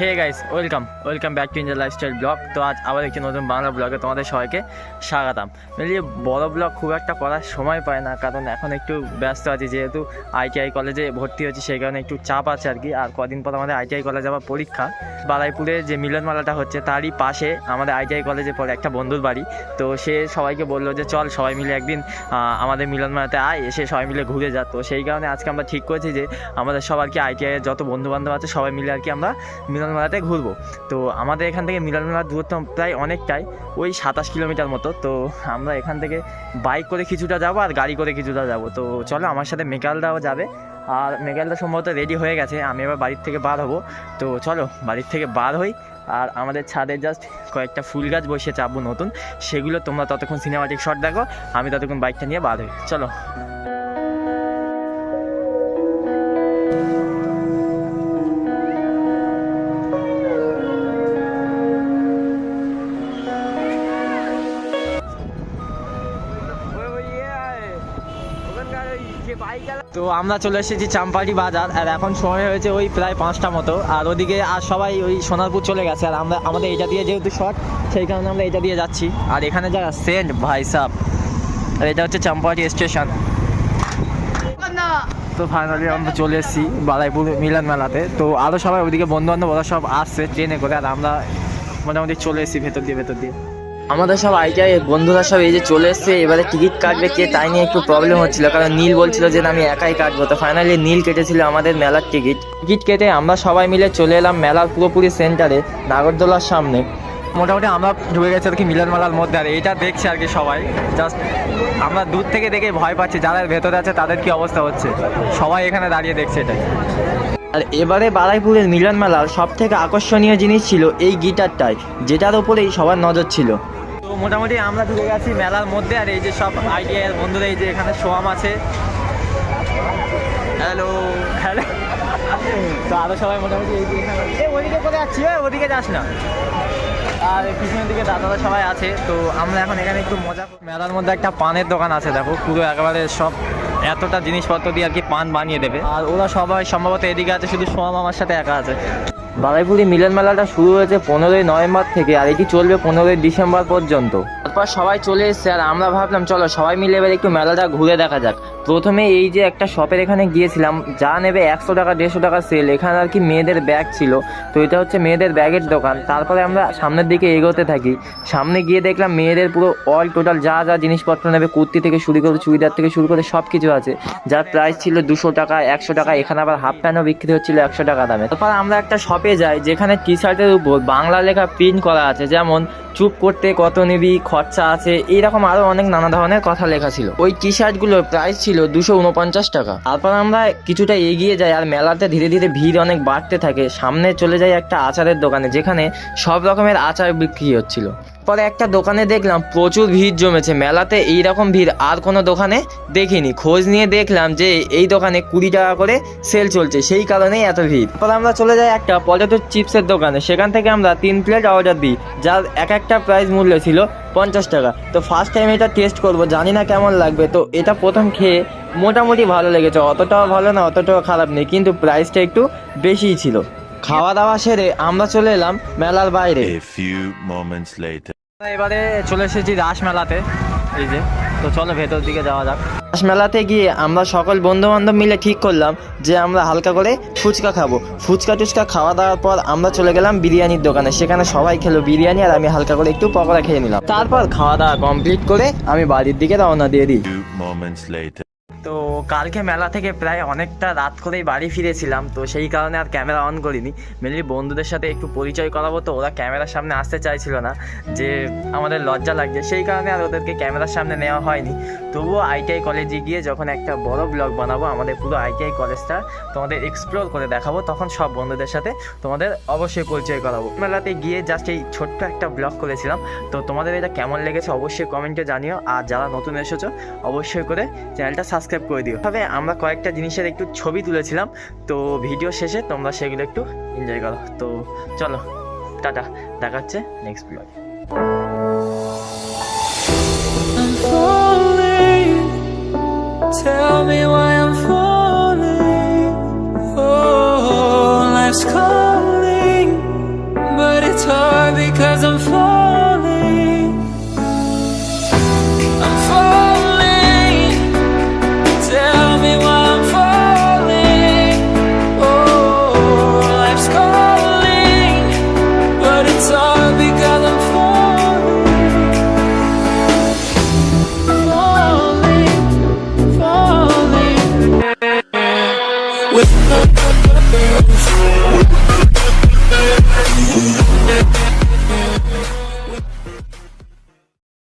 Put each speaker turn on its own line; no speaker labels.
Hey guys welcome welcome back to India lifestyle vlog তো আজ আবার একটি নতুন বাংলা ব্লগে তোমাদের সবাইকে স্বাগতম। মিলিয়ে বড় ব্লগ খুব একটা করার সময় পায় না, কারণ এখন একটু ব্যস্ত আছি। যেহেতু আইটিআই কলেজে ভর্তি হচ্ছি সেই কারণে একটু চাপ আছে আর কি। আর কদিন পর আমাদের আইটিআই কলেজে আবার পরীক্ষা। বালাইপুরে যে মিলনমেলাটা হচ্ছে, তারই পাশে আমাদের আইটিআই কলেজে পরে একটা বন্ধুর বাড়ি। তো সে সবাইকে বলল যে, চল সবাই মিলে একদিন আমাদের মিলনমেলাতে আয়, এসে সবাই মিলে ঘুরে যা। তো সেই কারণে আজকে আমরা ঠিক করেছি যে, আমাদের সবার কি আইটিআই যত বন্ধু বান্ধব আছে, সবাই মিলে আর কি আমরা মিলন মেলাতে ঘুরবো। তো আমাদের এখান থেকে মিলন মেলার দূরত্ব প্রায় অনেকটাই, ওই সাতাশ কিলোমিটার মতো। তো আমরা এখান থেকে বাইক করে কিছুটা যাব আর গাড়ি করে কিছুটা যাব। তো চলো আমার সাথে মেকালদাও যাবে। আর মেকালদা সম্ভবত রেডি হয়ে গেছে। আমি এবার বাড়ির থেকে বার হব। তো চলো বাড়ির থেকে বার হই। আর আমাদের ছাদে জাস্ট কয়েকটা ফুল গাছ বসে চাপবো নতুন। সেগুলো তোমরা ততক্ষণ সিনেমাটিক শট দেখো। আমি ততক্ষণ বাইকটা নিয়ে বার হই। চলো। তো আমরা চলে এসেছি চাম্পাটি বাজার, আর এখন সময় হয়েছে ওই প্রায় পাঁচটা মতো। আর ওদিকে আর সবাই ওই সোনারপুর চলে গেছে, আর আমরা আমাদের এটা দিয়ে যেহেতু শর্ট সেই কারণে আমরা এটা দিয়ে যাচ্ছি। আর এখানে যা সেন্ট ভাই সাহ আর এটা হচ্ছে চাম্পাটি স্টেশন। তো ফাইনালি আমরা চলে এসেছি বালাইপুর মিলন মেলাতে। তো আরও সবাই ওদিকে বন্ধু বান্ধব ওরা সব আসছে ট্রেনে করে, আর আমরা মোটামুটি চলে এসেছি ভেতর দিয়ে ভেতর দিয়ে। আমাদের সব আইটিআই বন্ধুরা সব এই যে চলে এসছে, এবারে টিকিট কাটবে কে তাই নিয়ে একটু প্রবলেম হচ্ছিল, কারণ নীল বলছিল যে আমি একাই কাটবো। তো ফাইনালি নীল কেটেছিল আমাদের মেলার টিকিট। টিকিট কেটে আমরা সবাই মিলে চলে এলাম মেলার পুরোপুরি সেন্টারে নাগরদোলার সামনে। মোটামুটি আমরা ঢুকে গেছি আর কি মিলন মেলার মধ্যে, আর এটা দেখছি আর কি সবাই। জাস্ট আমরা দূর থেকে দেখে ভয় পাচ্ছি, যারা ভেতরে আছে তাদের কি অবস্থা হচ্ছে? সবাই এখানে দাঁড়িয়ে দেখছে এটাই। আর এবারে বারাইপুরের মিলন মেলার সব থেকে আকর্ষণীয় জিনিস ছিল এই গিটারটাই, যেটার ওপরেই সবার নজর ছিল। তো মোটামুটি আমরা ঢুকে গেছি মেলার মধ্যে, আর এই যে সব আইডিয়া এর বন্ধুরা, এই যে এখানে সোয়াম আছে। হ্যালো হ্যালো তো আরও সবাই মোটামুটি এই ওদিকে ওদিকে যাস না। আর পিছনের দিকে দাদারা সবাই আছে, তো আমরা এখন এখানে একটু মজা। মেলার মধ্যে একটা পানের দোকান আছে, দেখো, পুরো একেবারে সব এতটা জিনিসপত্র দিয়ে আর কি পান বানিয়ে দেবে। আর ওরা সবাই সম্ভবত এদিকে আছে, শুধু সোয়াম আমার সাথে একা আছে। বারাইপুরি মিলন মেলাটা শুরু হয়েছে পনেরোই নভেম্বর থেকে, আর এটি চলবে পনেরোই ডিসেম্বর পর্যন্ত। তারপর সবাই চলে এসছে, আর আমরা ভাবলাম, চলো সবাই মিলে এবার একটু মেলাটা ঘুরে দেখা যাক। প্রথমে এই যে একটা শপের এখানে গিয়েছিলাম, যা নেবে একশো টাকা, দেড়শো টাকা সেল এখানে আর কি মেয়েদের ব্যাগ ছিল। তো এটা হচ্ছে মেয়েদের ব্যাগের দোকান। তারপরে আমরা সামনের দিকে এগোতে থাকি। সামনে গিয়ে দেখলাম মেয়েদের পুরো অল টোটাল যা যা জিনিসপত্র নেবে, কুর্তি থেকে শুরু করে চুড়িদার থেকে শুরু করে সব কিছু আছে। যার প্রাইস ছিল দুশো টাকা, একশো টাকা, এখানে আবার হাফ প্যান্টও বিক্রি হচ্ছিল একশো টাকা দামে। তারপর আমরা একটা শপে যাই, যেখানে টি শার্টের উপর বাংলা লেখা প্রিন্ট করা আছে। যেমন, চুপ করতে কত নিবি, খরচা আছে, এইরকম আরও অনেক নানা ধরনের কথা লেখা ছিল। ওই টি শার্টগুলোর প্রাইস ছিল দুশো উনপঞ্চাশ টাকা। তারপর আমরা কিছুটা এগিয়ে যাই আর মেলাতে ধীরে ধীরে ভিড় অনেক বাড়তে থাকে। সামনে চলে যাই একটা আচারের দোকানে যেখানে সব রকমের আচার বিক্রি হচ্ছিল। পরে একটা দোকানে দেখলাম প্রচুর ভিড় জমেছে, মেলাতে এই রকম ভিড়, আর কোনো দোকানে দেখিনি। খোঁজ নিয়ে দেখলাম যে এই দোকানে কুড়ি টাকা করে সেল চলছে, সেই কারণেই এত ভিড়। পরে আমরা চলে যাই একটা পটেটো চিপসের দোকানে, সেখান থেকে আমরা তিন প্লেট অর্ডার দিই, যার এক একটা প্রাইস মূল্য ছিল পঞ্চাশ টাকা। তো ফার্স্ট টাইম এটা টেস্ট করব, জানি না কেমন লাগবে। তো এটা প্রথম খেয়ে মোটামুটি ভালো লেগেছে, অতটাও ভালো না, অতটাও খারাপ নেই, কিন্তু প্রাইসটা একটু বেশিই ছিল। খাওয়া দাওয়া সেরে আমরা চলে এলাম মেলার বাইরে।
A few moments later.
এবারে চলে এসেছি রাস মেলাতে। এই যে তো চলো ভেতর দিকে যাওয়া যাক। রাস মেলাতে গিয়ে আমরা সকল বন্ধু বান্ধব মিলে ঠিক করলাম যে আমরা হালকা করে ফুচকা খাব। ফুচকা টুচকা খাওয়া দাওয়ার পর আমরা চলে গেলাম বিরিয়ানির দোকানে। সেখানে সবাই খেলো বিরিয়ানি আর আমি হালকা করে একটু পকোড়া খেয়ে নিলাম। তারপর খাওয়া দাওয়া কমপ্লিট করে আমি বাড়ির দিকে রওনা দিয়ে দিই. তো কালকে মেলা থেকে প্রায় অনেকটা রাত করেই বাড়ি ফিরেছিলাম, তো সেই কারণে আর ক্যামেরা অন করিনি। মেনলি বন্ধুদের সাথে একটু পরিচয় করাবো, তো ওরা ক্যামেরার সামনে আসতে চাইছিল না, যে আমাদের লজ্জা লাগছে। সেই কারণে আর ওদেরকে ক্যামেরার সামনে নেওয়া হয়নি। তবুও আইটিআই কলেজে গিয়ে যখন একটা বড় ব্লগ বানাবো, আমাদের পুরো আইটিআই কলেজটা তোমাদের এক্সপ্লোর করে দেখাবো, তখন সব বন্ধুদের সাথে তোমাদের অবশ্যই পরিচয় করাবো। মেলাতে গিয়ে জাস্ট এই ছোট্ট একটা ব্লগ করেছিলাম, তো তোমাদের এটা কেমন লেগেছে অবশ্যই কমেন্টে জানিও। আর যারা নতুন এসেছ, অবশ্যই করে চ্যানেলটা সাবস্ক্রাইব করে দিও। তবে আমরা কয়েকটা জিনিসের একটু ছবি তুলেছিলাম, তো ভিডিও শেষে তোমরা সেগুলো একটু এনজয় করো। তো চলো, টাটা দেখাচ্ছে next vlog
Tell me why